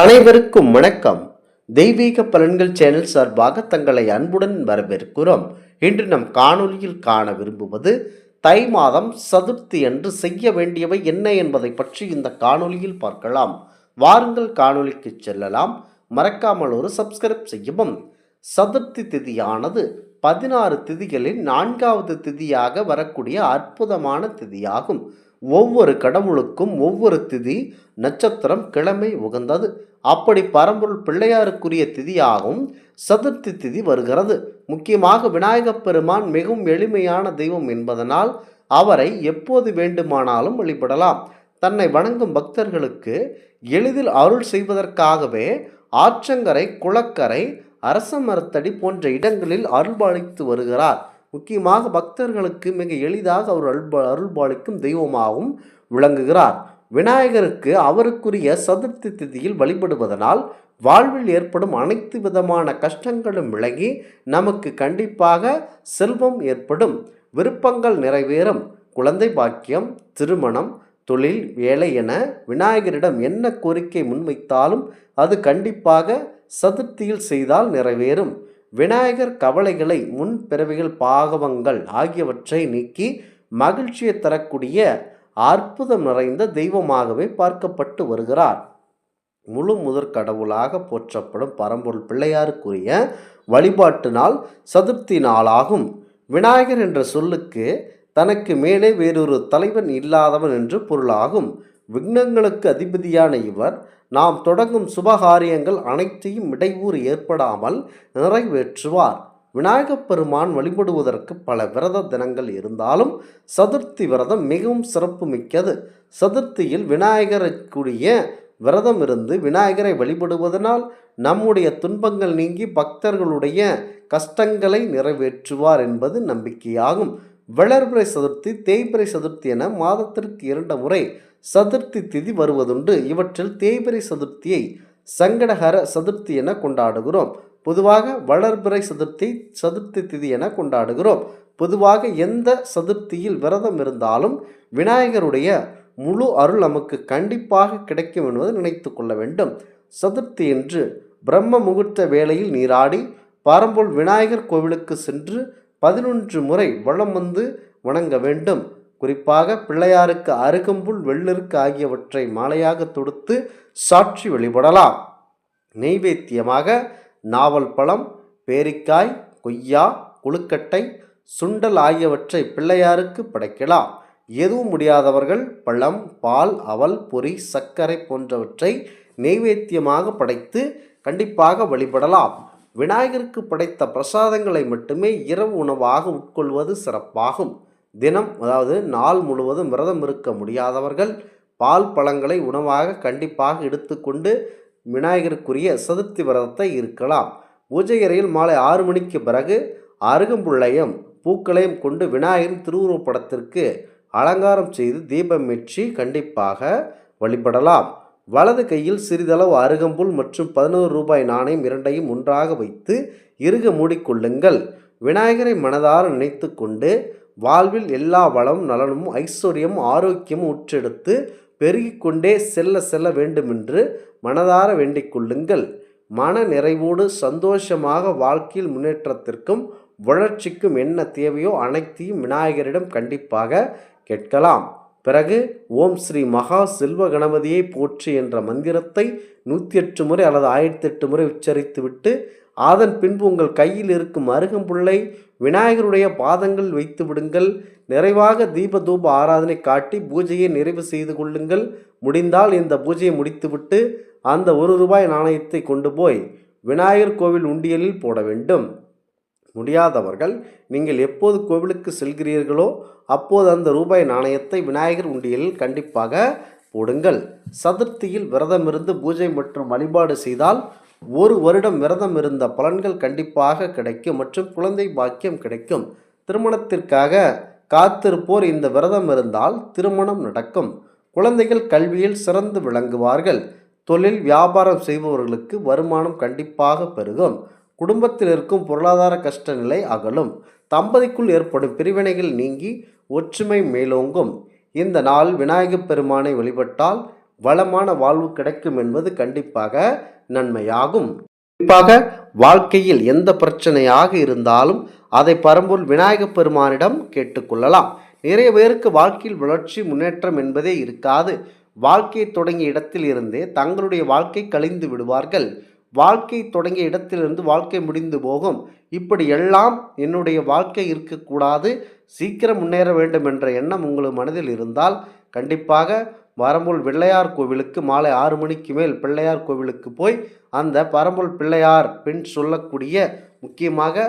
அனைவருக்கும் வணக்கம். தெய்வீக பலன்கள் சேனல் சார்பாக தங்களை அன்புடன் வரவேற்கிறோம். இன்று நம் காணொலியில் காண விரும்புவது தை மாதம் சதுர்த்தி என்று செய்ய வேண்டியவை என்ன என்பதை பற்றி இந்த காணொலியில் பார்க்கலாம். வாருங்கள் காணொலிக்கு செல்லலாம். மறக்காமல் ஒரு சப்ஸ்கிரைப் செய்யவும். சதுர்த்தி திதியானது பதினாறு திதிகளில் நான்காவது திதியாக வரக்கூடிய அற்புதமான திதியாகும். ஒவ்வொரு கடவுளுக்கும் ஒவ்வொரு திதி நட்சத்திரம் கிழமை உகந்தது. அப்படி பரம்பொருள் பிள்ளையாருக்குரிய திதியாகவும் சதுர்த்தி திதி வருகிறது. முக்கியமாக விநாயகப் பெருமான் மிகவும் எளிமையான தெய்வம் என்பதனால் அவரை எப்போது வேண்டுமானாலும் வழிபடலாம். தன்னை வணங்கும் பக்தர்களுக்கு எளிதில் அருள் செய்வதற்காகவே ஆற்றங்கரை குளக்கரை அரச மரத்தடி போன்ற இடங்களில் அருள்பாலித்து வருகிறார். முக்கியமாக பக்தர்களுக்கு மிக எளிதாக அவர் அருள்பா அருள்பாலிக்கும் தெய்வமாகவும் விளங்குகிறார். விநாயகருக்கு அவருக்குரிய சதுர்த்தி திதியில் வழிபடுவதனால் வாழ்வில் ஏற்படும் அனைத்து விதமான கஷ்டங்களும் விலகி நமக்கு கண்டிப்பாக செல்வம் ஏற்படும். விருப்பங்கள் நிறைவேறும். குழந்தை பாக்கியம் திருமணம் தொழில் வேலை என விநாயகரிடம் என்ன கோரிக்கை முன்வைத்தாலும் அது கண்டிப்பாக சதுர்த்தியில் செய்தால் நிறைவேறும். விநாயகர் கவலைகளை முன் பிறவிகள் பாகவங்கள் ஆகியவற்றை நீக்கி மகிழ்ச்சியை தரக்கூடிய அற்புதம் நிறைந்த தெய்வமாகவே பார்க்கப்பட்டு வருகிறார். முழு முதற் கடவுளாக போற்றப்படும் பரம்பொருள் பிள்ளையாருக்குரிய வழிபாட்டு நாள் சதுர்த்தி நாளாகும். விநாயகர் என்ற சொல்லுக்கு தனக்கு மேலே வேறொரு தலைவன் இல்லாதவன் என்று பொருளாகும். விக்னங்களுக்கு அதிபதியான இவர். நாம் தொடங்கும் சுபகாரியங்கள் அனைத்தையும் இடையூறு ஏற்படாமல் நிறைவேற்றுவார். விநாயகப் பெருமான் வழிபடுவதற்கு பல விரத தினங்கள் இருந்தாலும் சதுர்த்தி விரதம் மிகவும் சிறப்புமிக்கது. சதுர்த்தியில் விநாயகருக்குரிய விரதம் இருந்து விநாயகரை வழிபடுவதனால் நம்முடைய துன்பங்கள் நீங்கி பக்தர்களுடைய கஷ்டங்களை நிறைவேற்றுவார் என்பது நம்பிக்கையாகும். வளர்பிறை சதுர்த்தி தேய்பிறை சதுர்த்தி என மாதத்திற்கு இரண்டு முறை சதுர்த்தி திதி வருவதுண்டு. இவற்றில் தேய்பிரை சதுர்த்தியை சங்கடஹர சதுர்த்தி என கொண்டாடுகிறோம். பொதுவாக வளர்பிறை சதுர்த்தி சதுர்த்தி திதி என கொண்டாடுகிறோம். பொதுவாக எந்த சதுர்த்தியில் விரதம் இருந்தாலும் விநாயகருடைய முழு அருள் நமக்கு கண்டிப்பாக கிடைக்கும் என்பதை நினைத்து கொள்ள வேண்டும். சதுர்த்தி என்று பிரம்ம முகூர்த்த வேளையில் நீராடி பரம்பொருள் விநாயகர் கோவிலுக்கு சென்று பதினொன்று முறை வளம் வந்து வணங்க வேண்டும். குறிப்பாக பிள்ளையாருக்கு அருகம்புல் வெள்ளிற்கு ஆகியவற்றை மாலையாக தொடுத்து சாட்சி வழிபடலாம். நெய்வேத்தியமாக நாவல் பழம் பேரிக்காய் கொய்யா குழுக்கட்டை சுண்டல் ஆகியவற்றை பிள்ளையாருக்கு படைக்கலாம். எதுவும் முடியாதவர்கள் பழம் பால் அவல் பொரி சர்க்கரை போன்றவற்றை நெய்வேத்தியமாக படைத்து கண்டிப்பாக வழிபடலாம். விநாயகருக்கு படைத்த பிரசாதங்களை மட்டுமே இரவு உணவாக உட்கொள்வது சிறப்பாகும். தினம் அதாவது நாள் முழுவதும் விரதம் இருக்க முடியாதவர்கள் பால் பழங்களை உணவாக கண்டிப்பாக எடுத்துக்கொண்டு விநாயகருக்குரிய சதுர்த்தி விரதத்தை இருக்கலாம். பூஜை அறையில் மாலை ஆறு மணிக்கு பிறகு அருகம்புள்ளையும் பூக்களையும் கொண்டு விநாயகரின் திருவுருவப்படத்திற்கு அலங்காரம் செய்து தீபம் ஏற்றி கண்டிப்பாக வழிபடலாம். வலது கையில் சிறிதளவு அருகம்புல் மற்றும் பதினோரு ரூபாய் நாணயம் இரண்டையும் ஒன்றாக வைத்து இறுக மூடிக்கொள்ளுங்கள் விநாயகரை மனதார நினைத்து கொண்டு வாழ்வில் எல்லா வளமும் நலனும் ஐஸ்வர்யமும் ஆரோக்கியமும் உற்றெடுத்து பெருகிக்கொண்டே செல்ல செல்ல வேண்டுமென்று மனதார வேண்டிக் கொள்ளுங்கள். மன நிறைவோடு சந்தோஷமாக வாழ்க்கையில் முன்னேற்றத்திற்கும் வளர்ச்சிக்கும் என்ன தேவையோ அனைத்தையும் விநாயகரிடம் கண்டிப்பாக கேட்கலாம். பிறகு ஓம் ஸ்ரீ மகா செல்வ கணபதியை போற்றி என்ற மந்திரத்தை நூற்றி எட்டு முறை அல்லது ஆயிரத்தி எட்டு முறை உச்சரித்துவிட்டு அதன் பின்பு உங்கள் கையில் இருக்கும் அருகம்புல்லை விநாயகருடைய பாதங்கள் வைத்து விடுங்கள். நிறைவாக தீப தூப ஆராதனை காட்டி பூஜையை நிறைவு செய்து கொள்ளுங்கள். முடிந்தால் இந்த பூஜையை முடித்துவிட்டு அந்த ஒரு ரூபாய் நாணயத்தை கொண்டு போய் விநாயகர் கோவில் உண்டியலில் போட வேண்டும். முடியாதவர்கள் நீங்கள் எப்போது கோவிலுக்கு செல்கிறீர்களோ அப்போது அந்த ரூபாய் நாணயத்தை விநாயகர் உண்டியலில் கண்டிப்பாக போடுங்கள். சதுர்த்தியில் விரதமிருந்து பூஜை மற்றும் வழிபாடு செய்தால் ஒரு வருடம் விரதம் இருந்த பலன்கள் கண்டிப்பாக கிடைக்கும் மற்றும் குழந்தை பாக்கியம் கிடைக்கும். திருமணத்திற்காக காத்திருப்போர் இந்த விரதம் இருந்தால் திருமணம் நடக்கும். குழந்தைகள் கல்வியில் சிறந்து விளங்குவார்கள். தொழில் வியாபாரம் செய்பவர்களுக்கு வருமானம் கண்டிப்பாக பெருகும். குடும்பத்தில் இருக்கும் பொருளாதார கஷ்ட நிலை அகலும். தம்பதிக்குள் ஏற்படும் பிரிவினைகள் நீங்கி ஒற்றுமை மேலோங்கும். இந்த நாள் விநாயகப் பெருமானை வழிபட்டால் வளமான வாழ்வு கிடைக்கும் என்பது கண்டிப்பாக நன்மையாகும். குறிப்பாக வாழ்க்கையில் எந்த பிரச்சனையாக இருந்தாலும் அதை பரம்பொருள் விநாயகப் பெருமானிடம் கேட்டுக்கொள்ளலாம் நிறைய பேருக்கு வாழ்க்கையில் வளர்ச்சி முன்னேற்றம் என்பதே இருக்காது. வாழ்க்கையை தொடங்கிய இடத்தில் இருந்தே தங்களுடைய வாழ்க்கை கழிந்து விடுவார்கள். வாழ்க்கை தொடங்கிய இடத்திலிருந்து வாழ்க்கை முடிந்து போகும். இப்படி எல்லாம் என்னுடைய வாழ்க்கை இருக்கக்கூடாது. சீக்கிரம் முன்னேற வேண்டும் என்ற எண்ணம் உங்கள் மனதில் இருந்தால் கண்டிப்பாக பரம்பூர் பிள்ளையார் கோவிலுக்கு மாலை ஆறு மணிக்கு மேல் பிள்ளையார் கோவிலுக்கு போய் அந்த பரம்பூர் பிள்ளையார் பின் சொல்லக்கூடிய முக்கியமாக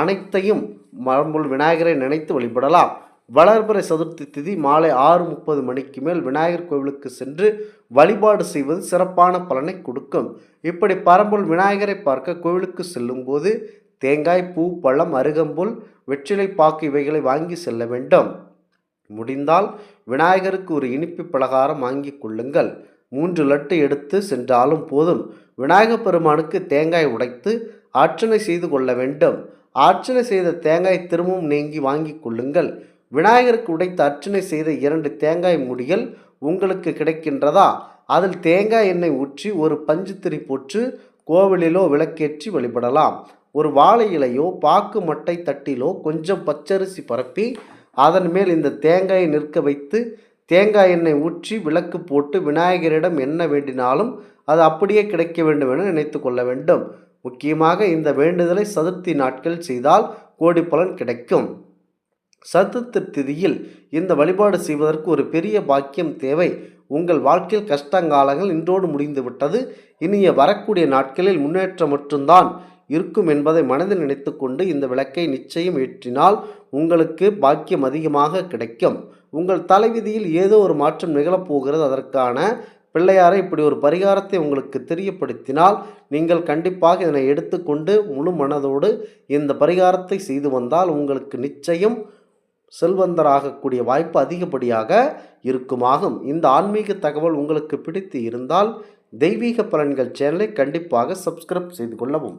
அனைத்தையும் பரம்பூர் விநாயகரை நினைத்து வழிபடலாம். வளர்பிறை சதுர்த்தி திதி மாலை ஆறு முப்பது மணிக்கு மேல் விநாயகர் கோவிலுக்கு சென்று வழிபாடு செய்வது சிறப்பான பலனை கொடுக்கும். இப்படி பரம்பொருள் விநாயகரை பார்க்க கோவிலுக்கு செல்லும்போது தேங்காய் பூ பழம் அருகம்புல் வெற்றிலை பாக்கு இவைகளை வாங்கி செல்ல வேண்டும். முடிந்தால் விநாயகருக்கு ஒரு இனிப்பு பலகாரம் வாங்கி கொள்ளுங்கள். மூன்று லட்டு எடுத்து சென்றாலும் போதும். விநாயகப் பெருமானுக்கு தேங்காய் உடைத்து அர்ச்சனை செய்து கொள்ள வேண்டும். அர்ச்சனை செய்த தேங்காய் திரும்பவும் நீங்கி வாங்கி கொள்ளுங்கள். விநாயகருக்கு உடைத்து அர்ச்சனை செய்த இரண்டு தேங்காய் முடிகள் உங்களுக்கு கிடைக்கின்றதா? அதில் தேங்காய் எண்ணெய் ஊற்றி ஒரு பஞ்சுத்திரி போட்டு கோவிலிலோ விளக்கேற்றி வழிபடலாம். ஒரு வாழை இலையோ பாக்கு மட்டை தட்டிலோ கொஞ்சம் பச்சரிசி பரப்பி அதன் மேல் இந்த தேங்காயை நிற்க வைத்து தேங்காய் எண்ணெய் ஊற்றி விளக்கு போட்டு விநாயகரிடம் என்ன வேண்டினாலும் அது அப்படியே கிடைக்க வேண்டும் என நினைத்து கொள்ள வேண்டும். முக்கியமாக இந்த வேண்டுதலை சதுர்த்தி நாட்கள் செய்தால் கோடி பலன் கிடைக்கும். சதுர்த்தி திதியில் இந்த வழிபாடு செய்வதற்கு ஒரு பெரிய பாக்கியம் தேவை. உங்கள் வாழ்க்கையில் கஷ்டங்காலங்கள் இன்றோடு முடிந்து விட்டது இனிய வரக்கூடிய நாட்களில் முன்னேற்றம் மட்டும்தான். இருக்கும் என்பதை மனதில் நினைத்துக்கொண்டு இந்த விளக்கை நிச்சயம் ஏற்றினால் உங்களுக்கு பாக்கியம் அதிகமாக கிடைக்கும். உங்கள் தலைவிதியில் ஏதோ ஒரு மாற்றம் நிகழப்போகிறது. அதற்கான பிள்ளையாரை இப்படி ஒரு பரிகாரத்தை உங்களுக்கு தெரியப்படுத்தினால் நீங்கள் கண்டிப்பாக இதனை எடுத்துக்கொண்டு முழு மனதோடு இந்த பரிகாரத்தை செய்து வந்தால் உங்களுக்கு நிச்சயம் செல்வந்தராகக்கூடிய வாய்ப்பு அதிகப்படியாக இருக்குமாகும். இந்த ஆன்மீக தகவல் உங்களுக்கு பிடித்து இருந்தால் தெய்வீக பலன்கள் சேனலை கண்டிப்பாக சப்ஸ்கிரைப் செய்து கொள்ளவும்.